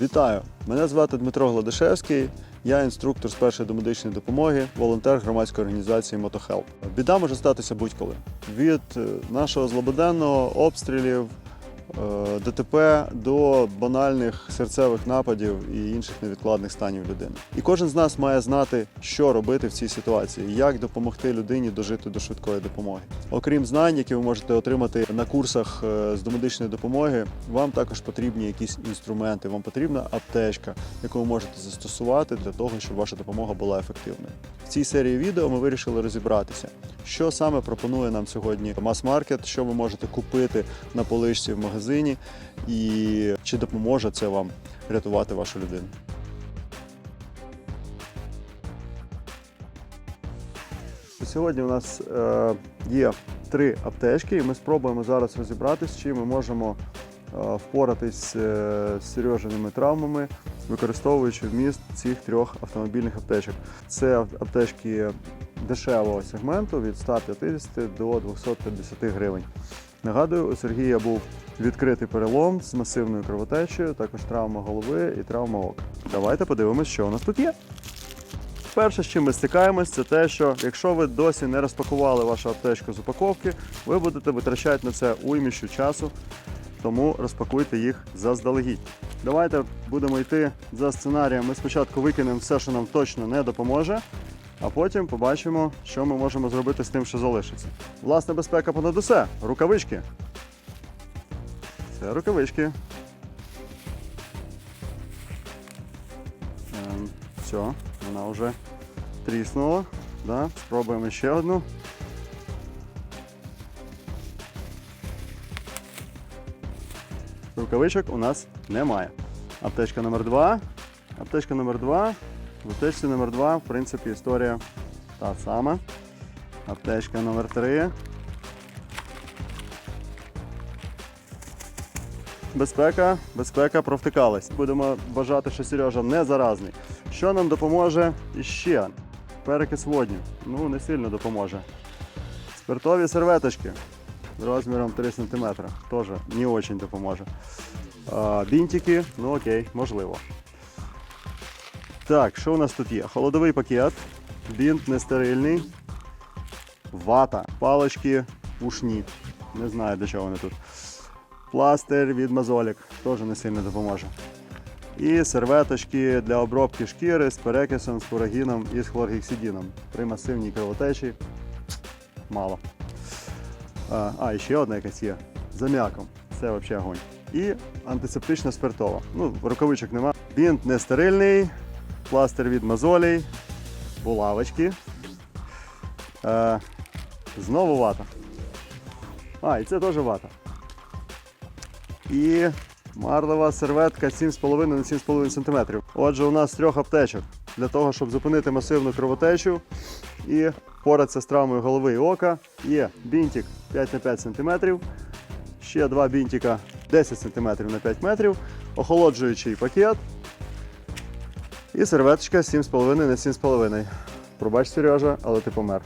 Вітаю! Мене звати Дмитро Гладишевський. Я інструктор з першої домедичної допомоги, волонтер громадської організації Мотохелп. Біда може статися будь-коли. Від е, нашого злободенного обстрілів, ДТП до банальних серцевих нападів і інших невідкладних станів людини. І кожен з нас має знати, що робити в цій ситуації, як допомогти людині дожити до швидкої допомоги. Окрім знань, які ви можете отримати на курсах е, з домедичної допомоги, вам також потрібні якісь інструменти. Вам потрібна аптечка, яку ви можете застосувати для того, щоб ваша допомога була ефективною. В цій серії відео ми вирішили розібратися, що саме пропонує нам сьогодні мас-маркет, що ви можете купити на поличці в магазині, і чи допоможе це вам рятувати вашу людину. Сьогодні у нас е, є три аптечки, і ми спробуємо зараз розібратися, чи ми можемо е, впоратись е, з серйозними травмами, використовуючи вміст цих трьох автомобільних аптечок. Це аптечки дешевого сегменту від 150 до 250 гривень. Нагадую, у Сергія був відкритий перелом з масивною кровотечею, також травма голови і травма ока. Давайте подивимось, що у нас тут є. Перше, з чим ми стикаємось, це те, що якщо ви досі не розпакували вашу аптечку з упаковки, ви будете витрачати на це уйміщу часу, тому розпакуйте їх заздалегідь. Давайте будемо йти за сценарієм. Ми спочатку викинемо все, що нам точно не допоможе, а потім побачимо, що ми можемо зробити з тим, що залишиться. Власна безпека понад усе. Рукавички. Це рукавички. Ем, все, вона вже тріснула. Да? Спробуємо ще одну. Рукавичок у нас немає. Аптечка номер 2 Аптечка номер 2 В аптечці номер 2 в принципі, історія та сама. Аптечка номер 3 Безпека, безпека провтикалась. Будемо вважати, що Сережа не заразний. Що нам допоможе іще? Перекис водню. Ну, не сильно допоможе. Спиртові серветочки розміром 3 см. Теж не очень допоможе. А, бінтики, ну окей, можливо. Так, що у нас тут є? Холодовий пакет, бінт нестерильний, вата, палички ушні. Не знаю, для чого вони тут. Пластир від мозолік, теж не сильно допоможе. І серветочки для обробки шкіри з перекисом, з фурагіном і з хлоргексидином. При масивній кровотечі мало. А, і ще одна якась є. З аміаком. Це взагалі огонь. І антисептична спиртова. Ну, рукавичок нема. Бінт не стерильний, пластир від мозолей, булавочки. Е, знову вата. А, і це теж вата. І марлева серветка 7,5 на 7,5 см. Отже, у нас трьох аптечок для того, щоб зупинити масивну кровотечу і поратися з травмою голови і ока. Є бінтик 5 на 5 см, ще два бінтика 10 см на 5 метрів, охолоджуючий пакет і серветочка 7,5 на 7,5. Пробач, Сережа, але ти помер.